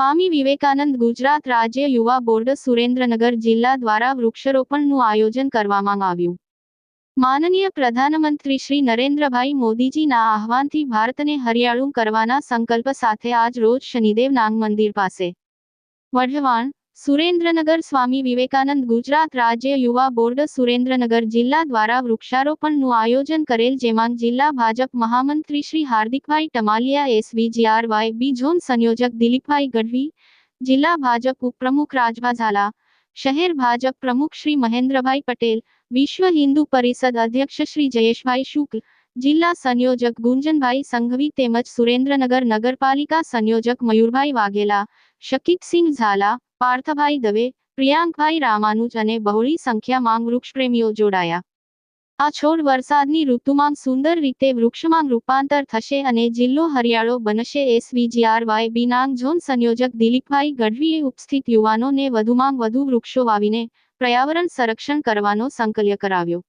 સ્વામી વિવેકાનંદ ગુજરાત રાજ્ય યુવા બોર્ડ સુરેન્દ્રનગર જિલ્લા દ્વારા વૃક્ષારોપણનું આયોજન કરવામાં આવ્યું. માનનીય પ્રધાનમંત્રી શ્રી નરેન્દ્રભાઈ મોદીજીના આહવાનથી ભારતને હરિયાળું કરવાના સંકલ્પ સાથે આજ રોજ શનિદેવ નાગ મંદિર પાસે. વઢવાણ સુરેન્દ્રનગર સ્વામી વિવેકાનંદ ગુજરાત રાજ્ય યુવા બોર્ડ સુરેન્દ્રનગર જિલ્લા દ્વારા વૃક્ષારોપણનું આયોજન કરેલ જેમાં જિલ્લા ભાજપ મહામંત્રી શ્રી હાર્દિકભાઈ ટમાલિયા, એસવીજીઆરવાય બી ઝોન સંયોજક દિલીપભાઈ ગઢવી, જિલ્લા ભાજપ ઉપપ્રમુખ રાજભા ઝાલા, શહેર ભાજપ પ્રમુખ શ્રી મહેન્દ્રભાઈ પટેલ, વિશ્વ હિન્દુ પરિષદ અધ્યક્ષ શ્રી જયેશભાઈ શુક્લ, જિલ્લા સંયોજક ગુંજનભાઈ સંઘવી તેમજ સુરેન્દ્રનગર નગરપાલિકા સંયોજક મયુરભાઈ વાઘેલા, શકીતસિંહ ઝાલા પાર્થભાઈ દવે, પ્રિયાંકભાઈ રામાનુજ અને બહોળી સંખ્યામાં વૃક્ષપ્રેમીઓ જોડાયા. આ છોડ વરસાદની ઋતુમાં સુંદર રીતે વૃક્ષમાં રૂપાંતર થશે અને જિલ્લો હરિયાળો બનશે. એસવીજીઆરવાય બીનાંગ ઝોન સંયોજક દિલીપભાઈ ગઢવીએ ઉપસ્થિત યુવાનોને વધુમાં વધુ વૃક્ષો વાવીને પર્યાવરણ સંરક્ષણ કરવાનો સંકલ્ય કરાવ્યો.